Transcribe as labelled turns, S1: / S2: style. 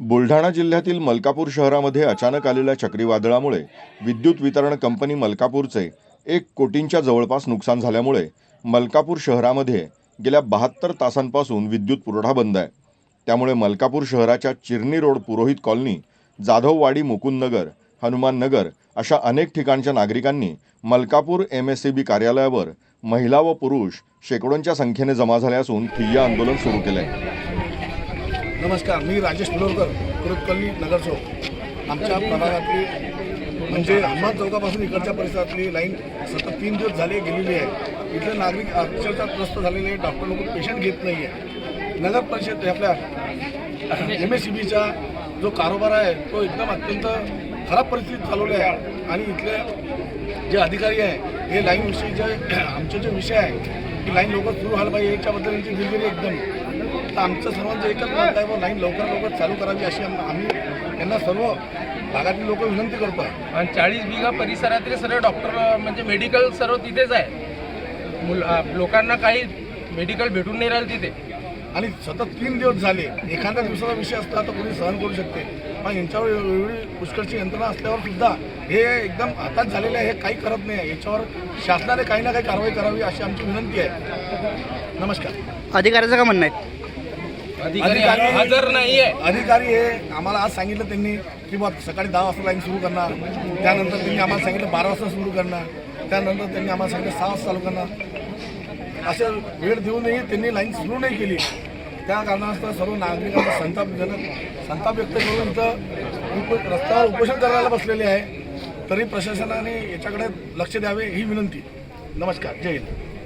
S1: बुलढाणा जिल्ह्यातील मलकापूर शहरामध्ये अचानक आलेल्या चक्रीवादळामुळे विद्युत वितरण कंपनी मलकापूरचे एक कोटींच्या जवळपास नुकसान झाल्यामुळे मलकापूर शहरामध्ये गेल्या बहात्तर तासांपासून विद्युत पुरवठा बंद आहे. त्यामुळे मलकापूर शहराच्या चिरणी रोड पुरोहित कॉलनी जाधववाडी मुकुंदनगर हनुमान नगर अशा अनेक ठिकाणच्या नागरिकांनी Malkapur M S C B कार्यालयावर महिला व पुरुष शेकडोंच्या संख्येने जमा झाले असून ठिय्या आंदोलन सुरू केलं आहे
S2: नमस्कार मी राजेश पिलोरकर कुरुतकल्ली नगर चौक. आमच्या प्रभागातली म्हणजे अहमद चौकापासून इकडच्या परिसरातली लाईन सतत तीन दिवस झाले गेलेली आहे. इथले नागरिक अक्षरशः त्रस्त झालेले आहे. डॉक्टर लोक पेशंट घेत नाही आहे नगर परिषद आपल्या एम एस सी बीचा जो कारोबार आहे तो एकदम अत्यंत खराब परिस्थितीत चालवला आहे. आणि इथले जे अधिकारी आहे हे लाईनविषयी जे आमचे जे विषय आहे की लाईन लवकर सुरू व्हायला पाहिजे याच्याबद्दल यांची दिलगिरी एकदम. तर आमचं सर्वांचं एकच मत आहे व लाईन लवकर लवकर चालू करावी अशी आम- आम्ही यांना सर्व भागातील लोक विनंती करतो आहे.
S3: आणि चाळीस बिघा परिसरातील सर्व डॉक्टर म्हणजे मेडिकल सर्व तिथेच आहे. मुल आ, लोकांना काही मेडिकल भेटून नाही राहिलं तिथे.
S2: आणि सतत तीन दिवस झाले एखाद्या दिवसाचा विषय असता तर कोणी सहन करू शकते. पण यांच्यावर एवढी पुष्कळची यंत्रणा असल्यावर सुद्धा हे एकदम हातात झालेलं आहे हे काही करत नाही आहे. याच्यावर शासनाने काही ना काही कारवाई करावी अशी आमची विनंती आहे. नमस्कार.
S4: अधिकाऱ्याचं का म्हणणं आहे?
S3: अधिकारी- हजर नाही आहे
S2: अधिकारी हे आम्हाला आज सांगितलं त्यांनी की बा सकाळी दहा वाजता लाईन सुरू करणार. त्यानंतर त्यांनी आम्हाला सांगितलं बारा वाजता सुरू करणार. त्यानंतर त्यांनी आम्हाला सांगितलं सहा वाजता चालू करणार. असं वेळ देऊनही त्यांनी लाईन सुरू नाही केली. त्या कारणास्तव सर्व नागरिकांना संतापजनक संताप व्यक्त करून इथं उप रस्त्यावर उपोषण करायला बसलेले आहे. तरी प्रशासनाने याच्याकडे लक्ष द्यावे ही विनंती. नमस्कार. जय हिंद.